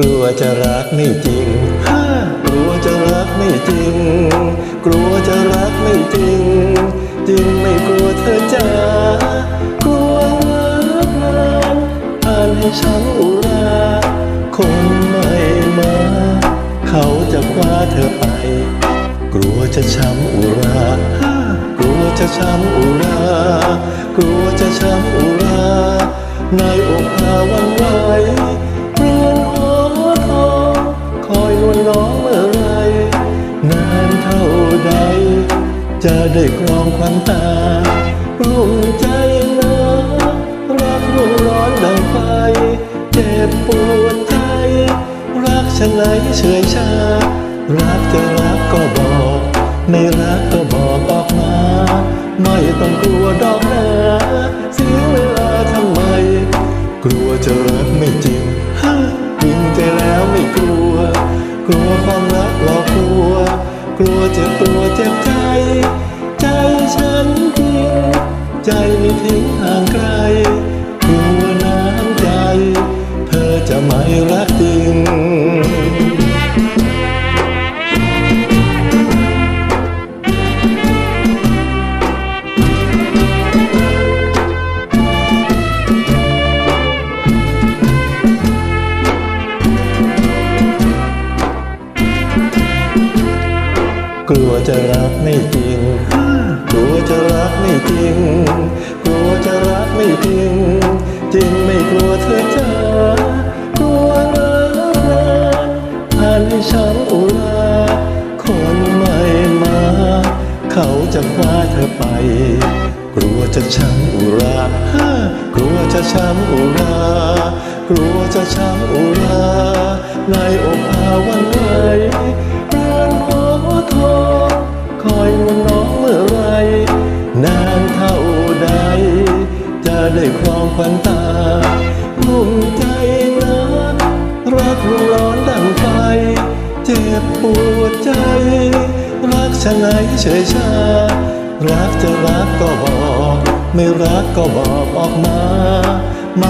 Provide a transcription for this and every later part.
ลัวจะรักไม่จริงฮ่ากลัวจะรักไม่จริง กลัวจะรักไม่จริง จริงไม่กลัวเธอจะกลัวรักนานอ่านให้ช้ำอุราคนไม่มา เขาจะคว้าเธอไป กลัวจะช้ำอุรา กลัวจะช้ำอุรา กลัวจะช้ำอุรา ในอกพาวันไหว น้องเมื่อไรนานเท่าใด จะได้ครองควันตากลุ่มใจนะรักรุ่มร้อนดังไฟเจ็บปวดใจ รักฉันไหนเฉยชา รักจะรักก็บอก ไม่รักก็บอกออกมา ไม่ต้องกลัวดอกนะเสียเวลาทำไม กลัวจะรักไม่จริง เจ็บตัวเจ็บใจ ใจฉันจริงใจไม่ทิ้งห่างไกลกลัวน้ำใจ เธอจะไม่รัก กลัวจะรักไม่จริง กลัวจะรักไม่จริง กลัวจะรักไม่จริง จริงไม่กลัวเธอจะกลัวรักผ่านให้ฉันอุราคนไม่มา เขาจะคว้าเธอไป กลัวจะช้ำอุรากลัวจะช้ำอุรากลัวจะช้ำอุราในอกอาวันไหวเรือน จะได้ครองควันตามุ่งใจนะรักรุนร้อนดังไฟ เจ็บปวดใจ รักฉันไหนเฉยชา รักจะรักก็บอก ไม่รักก็บอกออกมาม่ต้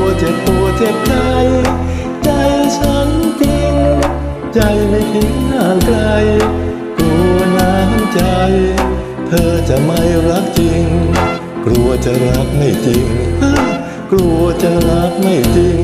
วเจ็บปวดเจ็บใจใจฉันจริง ใจไม่ทิ้งห่างไกลกลัวน้ำใจ เธอจะไม่รักจริง กลัวจะรักไม่จริง กลัวจะรักไม่จริง